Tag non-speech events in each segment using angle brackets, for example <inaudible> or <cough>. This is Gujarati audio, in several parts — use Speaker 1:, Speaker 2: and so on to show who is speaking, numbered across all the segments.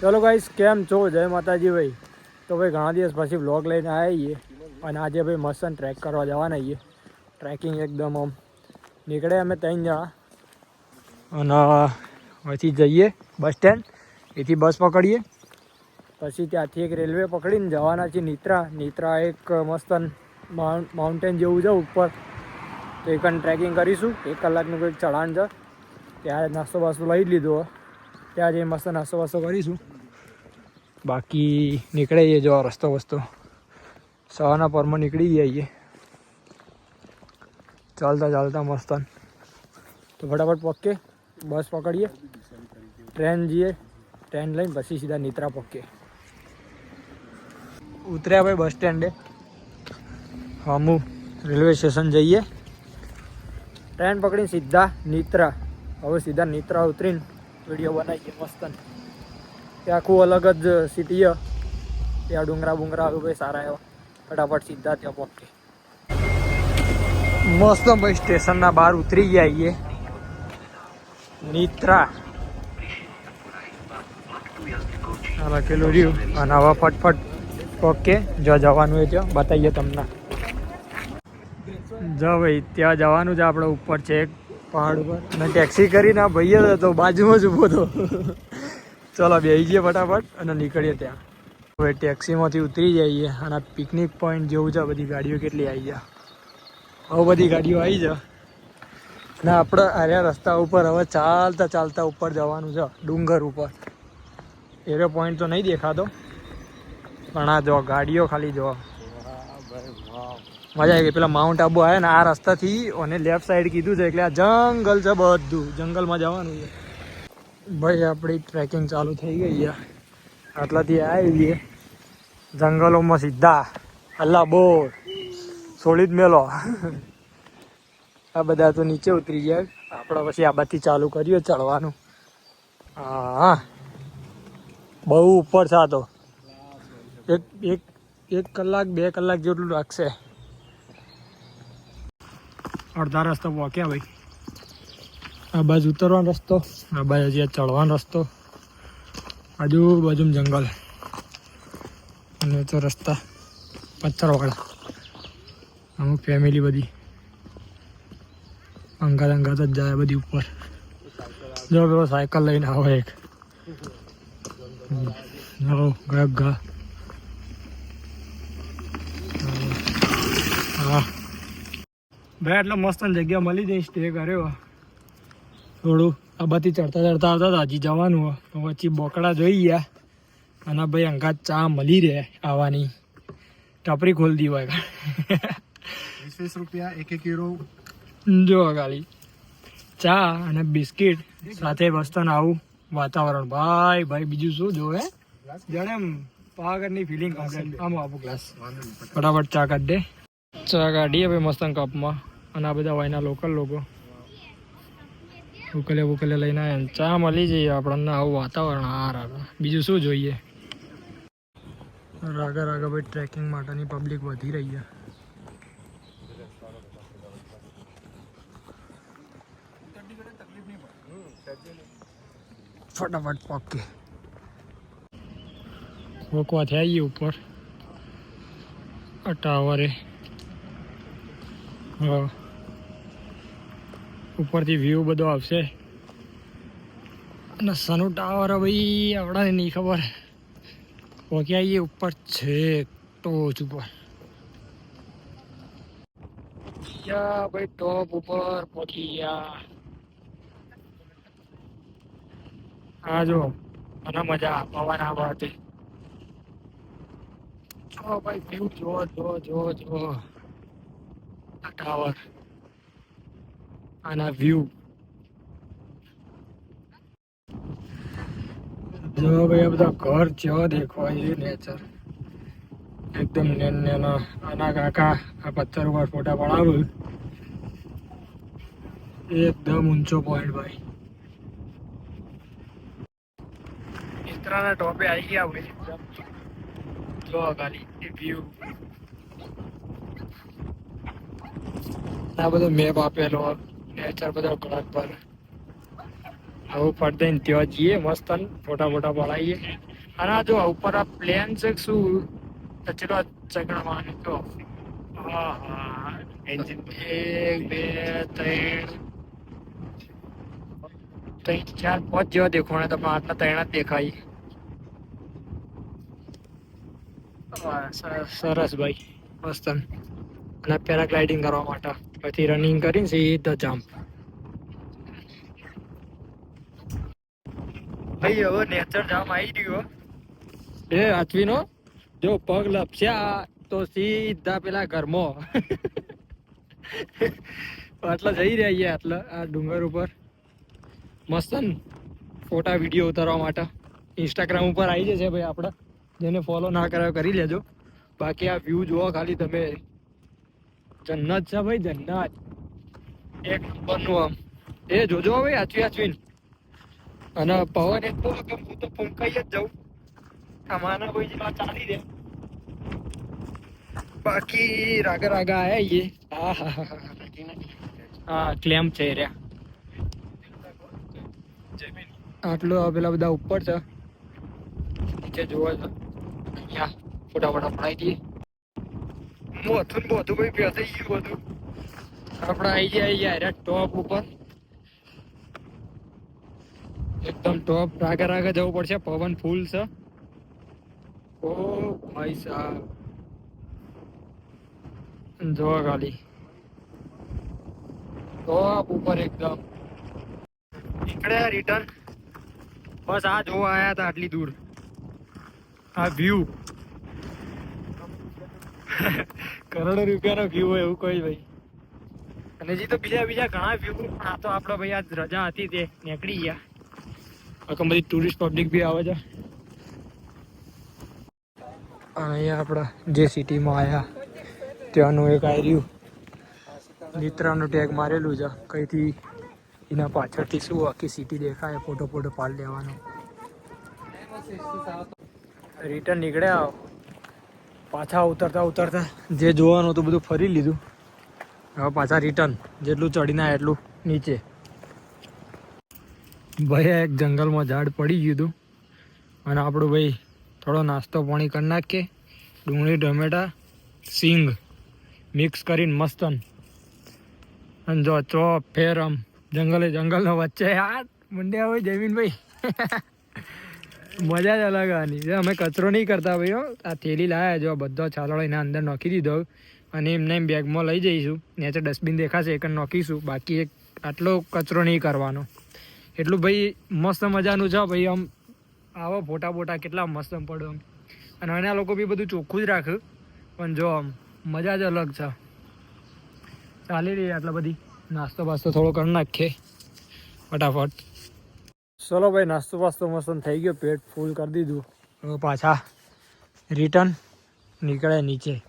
Speaker 1: ચલો ગાઈસ કેમ છો? જય માતાજી ભાઈ. તો ભાઈ, ઘણા દિવસ પછી બ્લોગ લઈને આવ્યા છીએ. અને આજે ભાઈ મસ્ત ટ્રેક કરવા જવાના છીએ. ટ્રેકિંગ એકદમ આમ. નીકળે અમે ત્રણ જણા. અને અહીંથી જઈએ બસ સ્ટેન્ડ એથી બસ પકડીએ. પછી ત્યાંથી એક રેલવે પકડીને જવાના છીએ નિત્રા નિત્રા એક મસ્ત માઉન્ટેન જેવું છે ઉપર. તો એક ટ્રેકિંગ કરીશું. એક કલાકનું કંઈક ચઢાણ છે. ત્યારે નાસ્તો બાસ્તો લઈ જ લીધો. ત્યાં જઈ મસ્ત નાસ્તો વાસ્તો કરીશું. બાકી નીકળી જઈએ જો રસ્તો વસ્તો. સવારના પરમાં નીકળી જઈએ ચાલતા ચાલતા મસ્ત તો ફટાફટ પક્કે બસ પકડીએ. ટ્રેન જઈએ, ટ્રેન લઈને પછી સીધા નિત્રા પક્કે ઉતર્યા ભાઈ બસ સ્ટેન્ડે. હમુ રેલવે સ્ટેશન જઈએ. ટ્રેન પકડીને સીધા નિત્રા. હવે સીધા નિત્રા ઉતરીને વીડિયો બનાવીએ મસ્ત તે આખું અલગ જ સિટી ત્યાં ડુંગરા બુંગરા આવ્યું ભાઈ, સારા એવા. ફટાફટ સીધા ત્યાં પહોંચે મસ્ત ભાઈ, સ્ટેશનના બહાર ઉતરી ગયા નિત્રા. લખેલું રહ્યું. અને હવે ફટફટ ઓકે જો જવાનું હોય જો બતાવીએ તમને. જો ભાઈ, ત્યાં જવાનું છે, આપણે ઉપર છે પહાડ ઉપર. અને ટેક્સી કરીને આ ભાઈ જ બાજુમાં જ ઊભો હતો. ચલો બેસી જઈએ ફટાફટ અને નીકળીએ ત્યાં. હવે ટેક્સીમાંથી ઉતરી જઈએ અને પિકનિક પોઈન્ટ જેવું છે બધી ગાડીઓ કેટલી આવી જાય હવે બધી ગાડીઓ આવી જા અને આપણે આર્યા રસ્તા ઉપર હવે ચાલતા ચાલતા ઉપર જવાનું છે, ડુંગર ઉપર. એરો પોઈન્ટ તો નહીં દેખાતો, પણ આ જો ગાડીઓ ખાલી જો. મજા આવી ગઈ. પેલા માઉન્ટ આબુ આવ્યા ને, આ રસ્તાથી અને લેફ્ટ સાઈડ કીધું છે, એટલે આ જંગલ છે બધું. જંગલમાં જવાનું છે. ભાઈ આપણી ટ્રેકિંગ ચાલુ થઈ ગઈ છે. આટલાથી આવીએ જંગલોમાં સીધા. અલ્લા બોર છોડી જ મેલો. આ બધા તો નીચે ઉતરી ગયા. આપણે પછી આ બધી ચાલુ કર્યું ચડવાનું. હા. બહુ ઉપર છે તો. એક એક એક કલાક, બે કલાક જેટલું લાગશે અડધા રસ્તો પહોંચ્યા ભાઈ. આ બાજુ ઉતરવાનો રસ્તો, આ બાજુ હજી ચડવાનો રસ્તો. આજુબાજુમાં જંગલ. અને તો રસ્તા પથ્થરવાળા. અમુક ફેમિલી બધી. અંગાત અંગાત જ જાય બધી ઉપર. જો પેલો સાયકલ લઈને આવો એક. હા. ભાઈ એટલે મસ્ત જગ્યા મળી જઈશ સ્ટે કર્યો. થોડું આ બાથી ચડતા ચડતા આવતા હતા હજી જવાનું તો પછી બોકડા જોઈ ગયા. અને ભાઈ અંગાત ચા મળી રહે આવવાની. ટપરી ખોલી દી હોય
Speaker 2: વીસ વીસ રૂપિયા એક એક કિલો
Speaker 1: જો ખાલી. ચા અને બિસ્કિટ સાથે વસ્તન આવું વાતાવરણ. ભાઈ ભાઈ બીજું શું જોવે જાણે પાવાગઢની ફિલિંગ કમ્પ્લીટ આમ આપો ગ્લાસ ફટાફટ ચા કાઢ દે ચા કાઢીએ ભાઈ મસ્ત કપમાં અને આ બધા વાયના લોકલ લોકો. ઉકલે ઉકલે લઈને આવ્યા ચા મળી જઈએ આપણને આવું વાતાવરણ આ રાગા બીજું શું જોઈએ? રાગા રાગા ભાઈ ટ્રેકિંગ માટેની પબ્લિક વધી રહી છે. ફટાફટ પકે. થઈ આવીએ ઉપર. આ ટાવરે હા. ઉપરથી વ્યૂ બધો આવશે. અને સનુ ટાવર ભાઈ આપણાને નહીં ખબર. પહોંચી આવીએ ઉપર છે? ટોચ ઉપર. ટોપ ઉપર? પહોંચી ગયા. હા જો, મને મજા પવન હતી જો ભાઈ વ્યૂ જો જો જો જો. ટાવર આના વ્યૂ જો ભાઈ, આ બધા ઘર જેવા દેખવા છે નેચર એકદમ નેન આના કાકા, આ પથ્થર ઉપર ફોટા પડાવ્યું એકદમ ઊંચો પોઈન્ટ ભાઈ. મિત્રાના ટોપે આવી ગયા હોય. જો ખાલી એ વ્યૂ આ બધો મેપ આપેલો. નેચર બધા કલાક પર. આવું ને ત્યાં જઈએ મસ્ત ફોટા ફોટા પડાવીએ અને આ જો ઉપર આ પ્લેન છે શું? કચરો ચગડવાનું તો. હા હા.
Speaker 2: એન્જિન
Speaker 1: એક બે ત્રણ. ત્રણ ચાર પાંચ જેવા દેખવાના તમે આટલા ત્રણ જ દેખાય. સરસ ભાઈ. મસ્ત. અને પેરાગ્લાઇડિંગ કરવા માટે. પછી રનિંગ કરીને સીધા જમ્પ ભાઈ હવે નેચર જામ આવી રહ્યો એ આચવીનો જો પગ લપસ્યા તો સીધા પેલા ઘરમાં. આટલા જઈ રહ્યા છીએ આટલા આ ડુંગર ઉપર. મસ્ત ફોટા વીડિયો ઉતારવા માટે. ઇન્સ્ટાગ્રામ ઉપર આવી જશે ભાઈ આપણે જેને ફોલો ના કરાયો કરી લેજો. બાકી આ વ્યૂ જુઓ ખાલી તમે. જન્નત છે ભાઈ, જન્નત. એક નંબરનું આમ. એ જોજો ભાઈ આચવી આચવીને અને પવન એટલો કે હું તો ફૂંકાઈ જ જાઉં આમાંના કોઈ જેવા ચાલી દે. બાકી રાગા રાગા આયા ઈએ. હા હા હા ક્લેમ છે રહ્યા આટલો પેલા બધા ઉપર છે. નીચે જોવા છે. અહીંયા ફોટા ફોટા પડાવી દઈએ. મોથું મોથું ભાઈ થઈ ગયું બધું. આપણે આવી ગયા યાર ટોપ ઉપર. એકદમ ટોપ રાગે રાગે જવું પડશે. પવન ફૂલ છે. ઓ ભાઈ સાહેબ. જોવા ખાલી. ટોપ ઉપર એકદમ. નીકળ્યા રિટર્ન બસ આ જોવા આવ્યા હતા આટલી દૂર. આ વ્યૂ કરોડો રૂપિયાનો વ્યૂ હોય એવું કોઈ ભાઈ અને હજી તો બીજા બીજા ઘણા વ્યૂ પણ આ તો આપણો ભાઈ આજ રજા હતી તે નીકળી ગયા. આખા બધી ટુરિસ્ટ પબ્લિક બી આવે છે. અહીંયા આપણા જે સિટીમાં આવ્યા ત્યાંનું એક આર્યું નિત્રાનું ટેગ મારેલું છે. કઈથી એના પાછળથી શું આખી સિટી દેખાય ફોટો ફોટો પાડી લેવાનો. રિટર્ન નીકળ્યા પાછા ઉતરતા ઉતરતા જે જોવાનું હતું બધું ફરી લીધું. હવે પાછા રિટર્ન જેટલું ચડીને એટલું નીચે. ભાઈ એક જંગલમાં ઝાડ પડી ગયું હતું. અને આપણું ભાઈ થોડો નાસ્તો પાણી કરી નાખીએ. ડુંગળી, ટમેટા, સિંગ મિક્સ કરીને મસ્તન. અને જો ચોપ ફેર આમ જંગલે, જંગલનો વચ્ચે. આ મંડ્યા હોય જમીનભાઈ. <laughs> મજા જ અલગ આની. અમે કચરો નહીં કરતા ભાઈ હો. આ થેલી લાયા જો બધો છાલડો એના અંદર નાખી દીધો. અને એમને એમ બેગમાં લઈ જઈશું. નેચર ડસ્ટબિન દેખાશે, એક નાખીશું. બાકી એક આટલો કચરો નહીં કરવાનો. એટલું ભાઈ મસ્ત મજાનું છે ભાઈ આમ. આવો ફોટા ફોટા કેટલા મસ્ત પડો આમ. અને એના લોકો બી બધું ચોખ્ખું જ રાખ્યું પણ જો આમ, મજા જ અલગ છે. ચાલી રહી આટલા બધી. નાસ્તો બાસ્તો થોડો કરી નાખીએ. ફટાફટ. ચલો ભાઈ નાસ્તો વાસ્તો મસ્ત થઈ ગયો. પેટ ફૂલ કરી દીધું. હવે પાછા રિટર્ન નીકળે નીચે.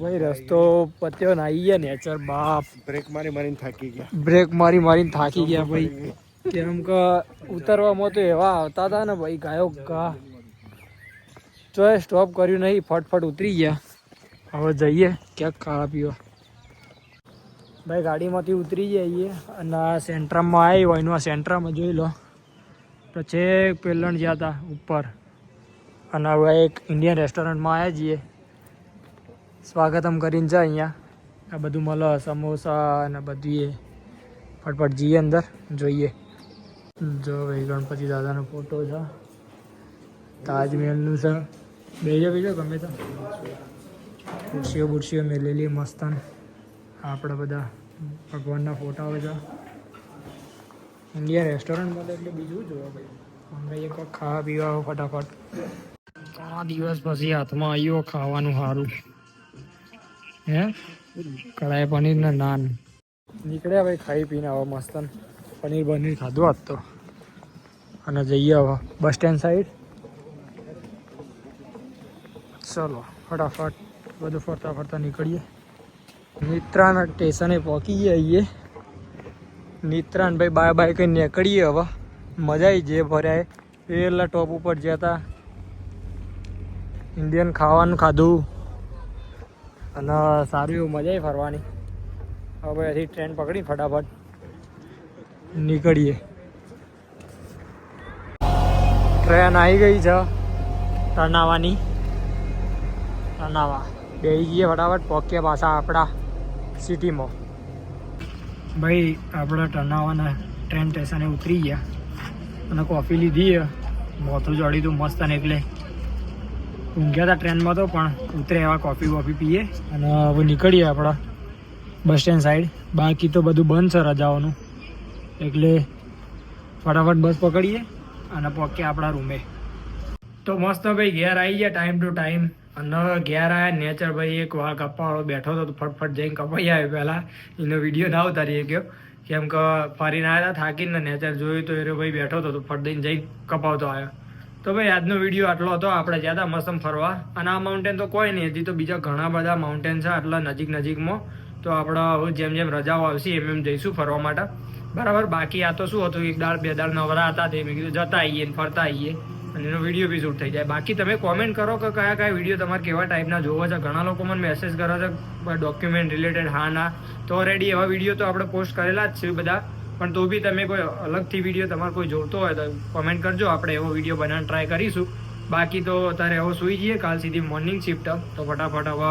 Speaker 1: ભાઈ રસ્તો પત્યો ને આવી ગયા નેચર બાપ.
Speaker 2: બ્રેક મારી મારીને થાકી ગયા.
Speaker 1: બ્રેક મારી મારીને થાકી ગયા ભાઈ. કેમ કે ઉતરવામાં તો એવા આવતા હતા ને ભાઈ ગાયો ગા. તો સ્ટોપ કર્યું નહીં ફટફટ ઉતરી ગયા. હવે જઈએ ક્યાંક ખાવા પીવા. ભાઈ, ગાડીમાંથી ઉતરી જઈએ અને આ સેન્ટ્રમમાં હોય એનું આ સેન્ટ્રમમાં જોઈ લો. તો છેક પેલણ જ્યાં હતા, ઉપર. અને હવે એક ઇન્ડિયન રેસ્ટોરન્ટમાં આવ્યા જઈએ સ્વાગતમ કરીને છે અહીંયા. આ બધું મળે સમોસા અને બધું એ. ફટફટ જઈએ અંદર, જોઈએ. જો ભાઈ, ગણપતિ દાદાનો ફોટો છે. તાજમહેલનું છે. બેજો બીજો ગમે તો. ખુરશીઓ બુરશીઓ મેલેલી મસ્તન. આપણા બધા ભગવાનના ફોટાઓ છે. ઇન્ડિયા રેસ્ટોરન્ટ મળે એટલે બીજું જોવા ભાઈ મંગાઈએ કોઈ ખાવા પીવા ફટાફટ. ઘણા દિવસ પછી હાથમાં આવ્યો ખાવાનું સારું હે? કઢાઈ પનીર ને નાન. નીકળ્યા ભાઈ ખાઈ પીને હવે મસ્ત પનીર બનીર ખાધું આજ તો. અને જઈએ હવે બસ સ્ટેન્ડ સાઈડ ચલો, ફટાફટ, બધું ફરતા ફરતા નીકળીએ. નિત્રાના સ્ટેશને પહોંચી જઈએ નિત્રાન ભાઈ બાય બાય કંઈ નીકળીએ હવે. મજા આવી જે ભર્યા. પેલા ટોપ ઉપર જ્યાં હતા ઇન્ડિયન ખાવાનું ખાધું. અને સારું એવું મજા આવી ફરવાની. હવે અહીંથી ટ્રેન પકડી ફટાફટ નીકળીએ. ટ્રેન આવી ગઈ છે ટરનાવાની ટરનાવા બે ગઈએ ફટાફટ, પહોંચીએ પાછા આપણા. સિટીમાં. ભાઈ, આપણે ટર્નાવાના ટ્રેન સ્ટેશને ઉતરી ગયા. અને કોફી લીધી મોથું ચડ્યું હતું મસ્ત અને એટલે ઊંઘ્યા હતા ટ્રેનમાં તો, પણ ઉતરે એવા કોફી વોફી પીએ. અને હવે નીકળીએ આપણા બસ સ્ટેન્ડ સાઈડ બાકી તો બધું બંધ છે રજાઓનું. એટલે ફટાફટ બસ પકડીએ અને પહોંચીએ આપણા રૂમે તો મસ્ત ભાઈ, ઘેર આવી ગયા ટાઈમ ટુ ટાઈમ અને ઘેર આવ્યા નેચર ભાઈ એક વાળ કપાવાળો બેઠો હતો ફટફટ જઈને કપાઈ આવ્યો પહેલાં. એનો વીડિયો ના ઉતારી ગયો. કેમ કે ફરીને આવ્યા થાકીને નેચર જોયું તો એરો ભાઈ બેઠો હતો તો ફટ દઈને જઈ કપાવતો આવ્યો તો ભાઈ આજનો વીડિયો આટલો હતો. આપણે જ્યાં મસ્ત ફરવા. અને આ માઉન્ટેન તો કોઈ નહીં, હજી તો બીજા ઘણા બધા માઉન્ટેન છે આટલા નજીક નજીકમાં. તો આપણે હવે જેમ જેમ રજાઓ આવશે એમ એમ જઈશું ફરવા માટે. બરાબર? બાકી આ તો શું હતું? એક દાળ, બે દાળ નવરા હતા તે મેં કીધું જતા આવીએ ને ફરતા આવીએ અને એનો વીડિયો બી શૂટ થઈ જાય. બાકી તમે કોમેન્ટ કરો કે કયા કયા વીડિયો તમારે કેવા ટાઈપના જોવો છે. ઘણા લોકો મને મેસેજ કરો છે ડોક્યુમેન્ટ રિલેટેડ હા, ના. તો ઓલરેડી એવા વીડિયો તો આપણે પોસ્ટ કરેલા જ છે બધા. પણ તો બી તમે કોઈ અલગથી વીડિયો તમારે કોઈ જોતો હોય તો કોમેન્ટ કરજો. આપણે એવો વીડિયો બનાવવાનો ટ્રાય કરીશું. બાકી તો અત્યારે હવે સૂઈ જઈએ. કાલ સીધી મોર્નિંગ શિફ્ટ તો ફટાફટ હવે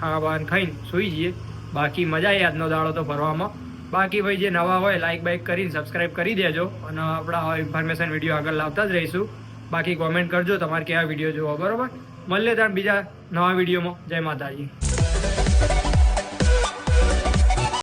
Speaker 1: ખાવા બાન ખાઈને સૂઈ જઈએ. બાકી મજા આવી આજનો દાડો તો ભરવામાં. બાકી ભાઈ, જે નવા હોય લાઇક બાઇક કરીને સબસ્ક્રાઇબ કરી દેજો. અને આપણા ઇન્ફોર્મેશન વીડિયો આગળ લાવતા જ રહીશું. બાકી કોમેન્ટ કરજો, તમારે કેવા વીડિયો જોવો, બરોબર? મળીએ ત્યાં બીજા નવા વિડીયોમાં જય માતાજી.